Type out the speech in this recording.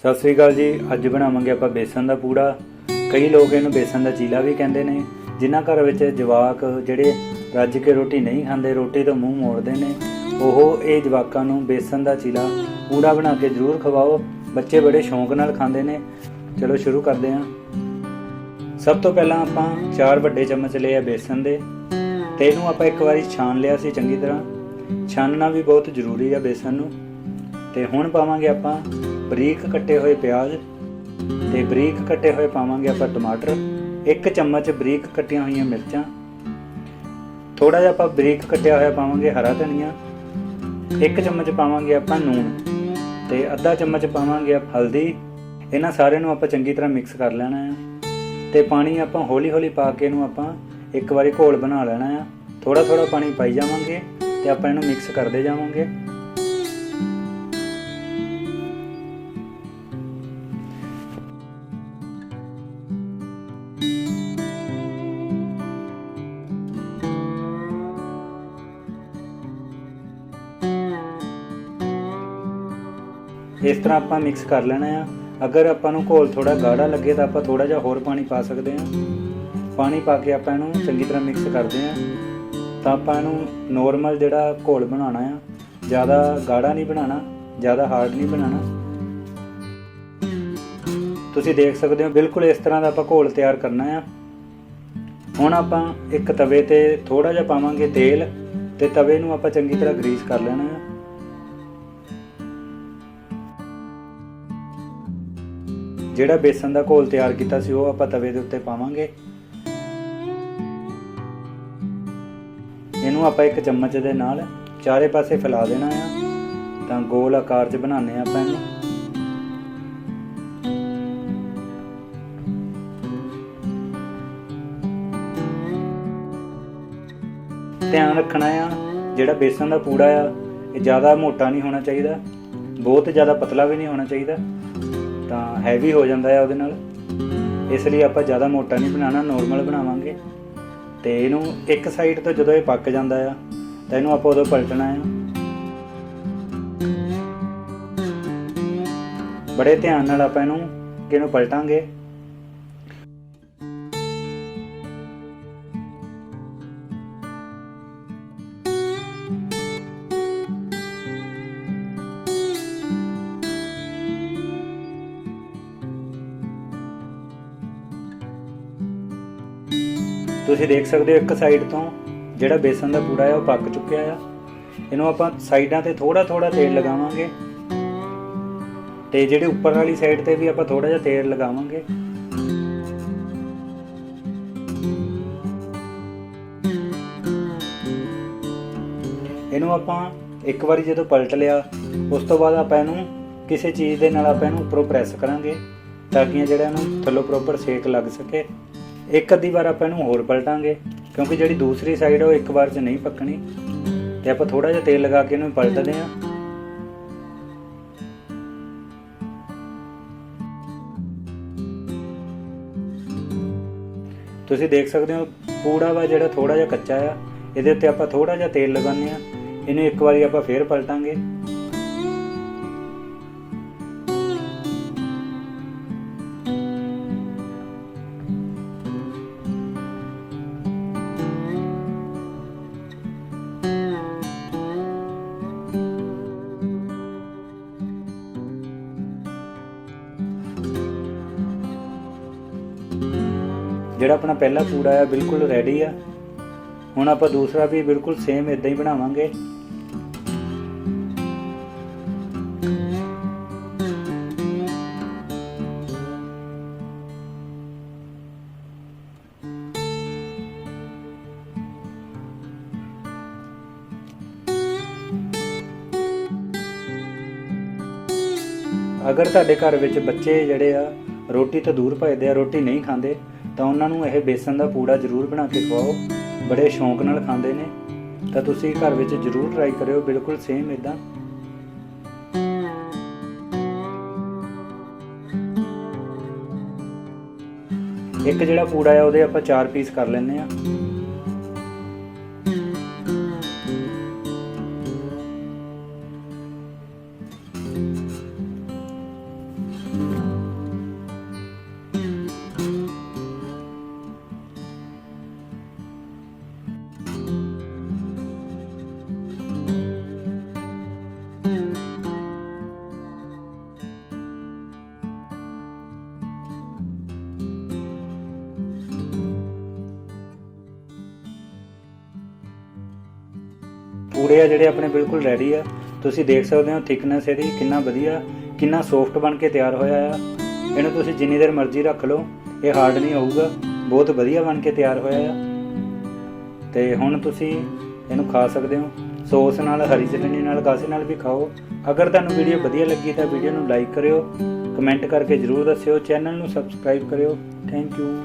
ਸਤਿ ਸ੍ਰੀ ਅਕਾਲ ਜੀ। ਅੱਜ ਬਣਾਵਾਂਗੇ ਆਪਾਂ ਬੇਸਨ ਦਾ ਪੂੜਾ। ਕਈ ਲੋਕ ਇਹਨੂੰ ਬੇਸਨ ਦਾ ਚੀਲਾ ਵੀ ਕਹਿੰਦੇ ਨੇ। ਜਿਨ੍ਹਾਂ ਘਰ ਵਿੱਚ ਜਵਾਕ ਜਿਹੜੇ ਰੱਜ ਕੇ ਰੋਟੀ ਨਹੀਂ ਖਾਂਦੇ, ਰੋਟੀ ਤੋਂ ਮੂੰਹ ਮੋੜਦੇ ਨੇ, ਉਹ ਇਹ ਜਵਾਕਾਂ ਨੂੰ ਬੇਸਨ ਦਾ ਚੀਲਾ ਪੂੜਾ ਬਣਾ ਕੇ ਜ਼ਰੂਰ ਖਵਾਓ। ਬੱਚੇ ਬੜੇ ਸ਼ੌਂਕ ਨਾਲ ਖਾਂਦੇ ਨੇ। ਚਲੋ ਸ਼ੁਰੂ ਕਰਦੇ ਹਾਂ। ਸਭ ਤੋਂ ਪਹਿਲਾਂ ਆਪਾਂ ਚਾਰ ਵੱਡੇ ਚਮਚ ਲਏ ਆ ਬੇਸਨ ਦੇ ਤੇ ਇਹਨੂੰ ਆਪਾਂ ਇੱਕ ਵਾਰੀ ਛਾਣ ਲਿਆ ਸੀ ਚੰਗੀ ਤਰ੍ਹਾਂ। ਛਾਨਣਾ ਵੀ ਬਹੁਤ ਜ਼ਰੂਰੀ ਆ ਬੇਸਨ ਨੂੰ। ਤੇ ਹੁਣ ਪਾਵਾਂਗੇ ਆਪਾਂ ਬਰੀਕ ਕੱਟੇ ਹੋਏ ਪਿਆਜ਼ ਤੇ ਬਰੀਕ ਕੱਟੇ ਹੋਏ ਪਾਵਾਂਗੇ ਆਪਾਂ ਟਮਾਟਰ। ਇੱਕ ਚਮਚ ਬਰੀਕ ਕੱਟੀਆਂ ਹੋਈਆਂ ਮਿਰਚਾਂ। ਥੋੜਾ ਜਿਹਾ ਆਪਾਂ ਬਰੀਕ ਕੱਟਿਆ ਹੋਇਆ ਪਾਵਾਂਗੇ ਹਰਾ ਧਨੀਆ। ਇੱਕ ਚਮਚ ਪਾਵਾਂਗੇ ਆਪਾਂ ਨੂਣ ਤੇ ਅੱਧਾ ਚਮਚ ਪਾਵਾਂਗੇ ਆਪਾਂ ਹਲਦੀ। ਇਹਨਾਂ ਸਾਰਿਆਂ ਨੂੰ ਆਪਾਂ ਚੰਗੀ ਤਰ੍ਹਾਂ ਮਿਕਸ ਕਰ ਲੈਣਾ ਹੈ। ਤੇ ਪਾਣੀ ਆਪਾਂ ਹੌਲੀ ਹੌਲੀ ਪਾ ਕੇ ਇਹਨੂੰ ਆਪਾਂ ਇੱਕ ਵਾਰੀ ਘੋਲ ਬਣਾ ਲੈਣਾ ਆ ਥੋੜਾ ਥੋੜਾ ਪਾਣੀ ਪਾਈ ਜਾਵਾਂਗੇ ਤੇ ਆਪਾਂ ਇਹਨੂੰ ਮਿਕਸ ਕਰਦੇ ਜਾਵਾਂਗੇ। ਇਸ ਤਰ੍ਹਾਂ ਆਪਾਂ ਮਿਕਸ ਕਰ ਲੈਣਾ ਆ। ਅਗਰ ਆਪਾਂ ਨੂੰ ਘੋਲ ਥੋੜਾ ਗਾੜਾ ਲੱਗੇ ਤਾਂ ਆਪਾਂ ਥੋੜਾ ਜਿਹਾ ਹੋਰ ਪਾਣੀ ਪਾ ਸਕਦੇ ਹਾਂ। ਪਾਣੀ ਪਾ ਕੇ ਆਪਾਂ ਇਹਨੂੰ ਚੰਗੀ ਤਰ੍ਹਾਂ ਮਿਕਸ ਕਰਦੇ ਹਾਂ। ਤਾਂ ਆਪਾਂ ਇਹਨੂੰ ਨੋਰਮਲ ਜਿਹੜਾ ਘੋਲ ਬਣਾਉਣਾ ਆ, ਜ਼ਿਆਦਾ ਗਾੜਾ ਨਹੀਂ ਬਣਾਉਣਾ, ਜ਼ਿਆਦਾ ਹਾਰਡ ਨਹੀਂ ਬਣਾਉਣਾ। ਤੁਸੀਂ ਦੇਖ ਸਕਦੇ ਹੋ, ਬਿਲਕੁਲ ਇਸ ਤਰ੍ਹਾਂ ਦਾ ਆਪਾਂ ਘੋਲ ਤਿਆਰ ਕਰਨਾ ਆ। ਹੁਣ ਆਪਾਂ ਇੱਕ ਤਵੇ ਤੇ ਥੋੜਾ ਜਿਹਾ ਪਾਵਾਂਗੇ ਤੇਲ ਤੇ ਤਵੇ ਨੂੰ ਆਪਾਂ ਚੰਗੀ ਤਰ੍ਹਾਂ ਗਰੀਸ ਕਰ ਲੈਣਾ ਆ। ਜਿਹੜਾ ਬੇਸਨ ਦਾ ਘੋਲ ਤਿਆਰ ਕੀਤਾ ਸੀ, ਉਹ ਆਪਾਂ ਤਵੇ ਦੇ ਉੱਤੇ ਪਾਵਾਂਗੇ। ਇਹਨੂੰ ਆਪਾਂ ਇੱਕ ਚਮਚ ਦੇ ਨਾਲ ਚਾਰੇ ਪਾਸੇ ਫੈਲਾ ਦੇਣਾ ਆ। ਤਾਂ ਗੋਲ ਆਕਾਰ 'ਚ ਬਣਾਉਂਦੇ ਆ ਆਪਾਂ ਇਹਨੂੰ। ਧਿਆਨ ਰੱਖਣਾ ਆ, ਜਿਹੜਾ ਬੇਸਨ ਦਾ ਪੂੜਾ ਆ, ਇਹ ਜ਼ਿਆਦਾ ਮੋਟਾ ਨਹੀਂ ਹੋਣਾ ਚਾਹੀਦਾ। ਬਹੁਤ ਜ਼ਿਆਦਾ ਪਤਲਾ ਵੀ ਨਹੀਂ ਹੋਣਾ ਚਾਹੀਦਾ। ਤਾਂ ਹੈਵੀ ਹੋ ਜਾਂਦਾ ਆ ਉਹਦੇ ਨਾਲ। ਇਸ ਲਈ ਆਪਾਂ ਜ਼ਿਆਦਾ ਮੋਟਾ ਨਹੀਂ ਬਣਾਉਣਾ ਨੋਰਮਲ ਬਣਾਵਾਂਗੇ। ਤੇ ਇਹਨੂੰ ਇੱਕ ਸਾਈਡ ਤੋਂ ਜਦੋਂ ਇਹ ਪੱਕ ਜਾਂਦਾ ਆ, ਤਾਂ ਇਹਨੂੰ ਆਪਾਂ ਉਦੋਂ ਪਲਟਣਾ ਆ। ਬੜੇ ਧਿਆਨ ਨਾਲ ਆਪਾਂ ਇਹਨੂੰ ਕਿਹਨੂੰ ਪਲਟਾਂਗੇ। ਤੁਸੀਂ ਦੇਖ ਸਕਦੇ ਹੋ ਇੱਕ ਸਾਈਡ ਤੋਂ ਜਿਹੜਾ ਬੇਸਨ ਦਾ ਪੂੜਾ ਹੈ, ਉਹ ਪੱਕ ਚੁੱਕਿਆ ਆ। ਇਹਨੂੰ ਆਪਾਂ ਸਾਈਡਾਂ ਤੇ ਥੋੜਾ ਥੋੜਾ ਤੇਲ ਲਗਾਵਾਂਗੇ। ਤੇ ਜਿਹੜੇ ਉੱਪਰ ਵਾਲੀ ਸਾਈਡ ਤੇ ਵੀ ਆਪਾਂ ਥੋੜਾ ਜਿਹਾ ਤੇਲ ਲਗਾਵਾਂਗੇ। ਇਹਨੂੰ ਆਪਾਂ ਇੱਕ ਵਾਰੀ ਜਦੋਂ ਪਲਟ ਲਿਆ, ਉਸ ਤੋਂ ਬਾਅਦ ਆਪਾਂ ਇਹਨੂੰ ਕਿਸੇ ਚੀਜ਼ ਦੇ ਨਾਲ ਆਪਾਂ ਇਹਨੂੰ ਉੱਪਰੋਂ ਪ੍ਰੈਸ ਕਰਾਂਗੇ, ਤਾਂ ਕਿ ਜਿਹੜਾ ਇਹਨੂੰ ਥੱਲੋਂ ਪ੍ਰੋਪਰ ਸੇਕ ਲੱਗ ਸਕੇ। ਇੱਕ ਅੱਧੀ ਵਾਰ ਆਪਾਂ ਇਹਨੂੰ ਹੋਰ ਪਲਟਾਂਗੇ, ਕਿਉਂਕਿ ਜਿਹੜੀ ਦੂਸਰੀ ਸਾਈਡ ਉਹ ਇੱਕ ਵਾਰ 'ਚ ਨਹੀਂ ਪੱਕਣੀ। ਤੇ ਆਪਾਂ ਥੋੜਾ ਜਿਹਾ ਤੇਲ ਲਗਾ ਕੇ ਇਹਨੂੰ ਪਲਟਦੇ ਆਂ ਤੁਸੀਂ ਦੇਖ ਸਕਦੇ ਹੋ, ਪੂੜਾ ਵਾ ਜਿਹੜਾ ਥੋੜਾ ਜਿਹਾ ਕੱਚਾ ਆ, ਇਹਦੇ ਉੱਤੇ ਆਪਾਂ ਥੋੜਾ ਜਿਹਾ ਤੇਲ ਲਗਾਉਂਦੇ ਆ ਇਹਨੂੰ ਇੱਕ ਵਾਰੀ ਆਪਾਂ ਫੇਰ ਪਲਟਾਂਗੇ। ਜਿਹੜਾ ਆਪਣਾ ਪਹਿਲਾ ਪੂੜਾ ਆ ਬਿਲਕੁਲ ਰੈਡੀ ਆ। ਹੁਣ ਆਪਾਂ ਦੂਸਰਾ ਵੀ ਬਿਲਕੁਲ ਸੇਮ ਇਦਾਂ ਹੀ ਬਣਾਵਾਂਗੇ। ਅਗਰ ਤੁਹਾਡੇ ਘਰ ਵਿੱਚ ਬੱਚੇ ਜਿਹੜੇ ਆ, ਰੋਟੀ ਤੋਂ ਦੂਰ ਭਜਦੇ ਆ, ਰੋਟੀ ਨਹੀਂ ਖਾਂਦੇ ਤਾਂ ਉਹਨਾਂ ਨੂੰ ਇਹ ਬੇਸਨ ਦਾ ਪੂੜਾ ਜ਼ਰੂਰ ਬਣਾ ਕੇ ਖਵਾਓ। ਬੜੇ ਸ਼ੌਂਕ ਨਾਲ ਖਾਂਦੇ ਨੇ। ਤਾਂ ਤੁਸੀਂ ਘਰ ਵਿੱਚ ਜ਼ਰੂਰ ਟਰਾਈ ਕਰਿਓ, ਬਿਲਕੁਲ ਸੇਮ ਇਦਾਂ ਇੱਕ ਜਿਹੜਾ ਪੂੜਾ ਆ, ਉਹਦੇ ਆਪਾਂ 4 ਪੀਸ ਕਰ ਲੈਂਦੇ ਆ ਪੂੜੇ ਆ ਜਿਹੜੇ ਆਪਣੇ ਬਿਲਕੁਲ ਰੈਡੀ ਆ। ਤੁਸੀਂ ਦੇਖ ਸਕਦੇ ਹੋ ਥਿਕਨੈਸ ਇਹਦੀ ਕਿੰਨਾ ਵਧੀਆ, ਕਿੰਨਾ ਸੌਫਟ ਬਣ ਕੇ ਤਿਆਰ ਹੋਇਆ ਆ। ਇਹਨੂੰ ਤੁਸੀਂ ਜਿੰਨੀ ਦੇਰ ਮਰਜ਼ੀ ਰੱਖ ਲਓ, ਇਹ ਹਾਰਡ ਨਹੀਂ ਹੋਊਗਾ, ਬਹੁਤ ਵਧੀਆ ਬਣ ਕੇ ਤਿਆਰ ਹੋਇਆ ਆ। ਤੇ ਹੁਣ ਤੁਸੀਂ ਇਹਨੂੰ ਖਾ ਸਕਦੇ ਹੋ। ਸੌਸ ਨਾਲ, ਹਰੀ ਚਟਨੀ ਨਾਲ, ਕਾਸੇ ਨਾਲ ਵੀ ਖਾਓ। ਅਗਰ ਤੁਹਾਨੂੰ ਵੀਡੀਓ ਵਧੀਆ ਲੱਗੀ ਤਾਂ ਵੀਡੀਓ ਨੂੰ ਲਾਈਕ ਕਰਿਓ ਕਮੈਂਟ ਕਰਕੇ ਜਰੂਰ ਦੱਸਿਓ ਚੈਨਲ ਨੂੰ ਸਬਸਕ੍ਰਾਈਬ ਕਰਿਓ। Thank you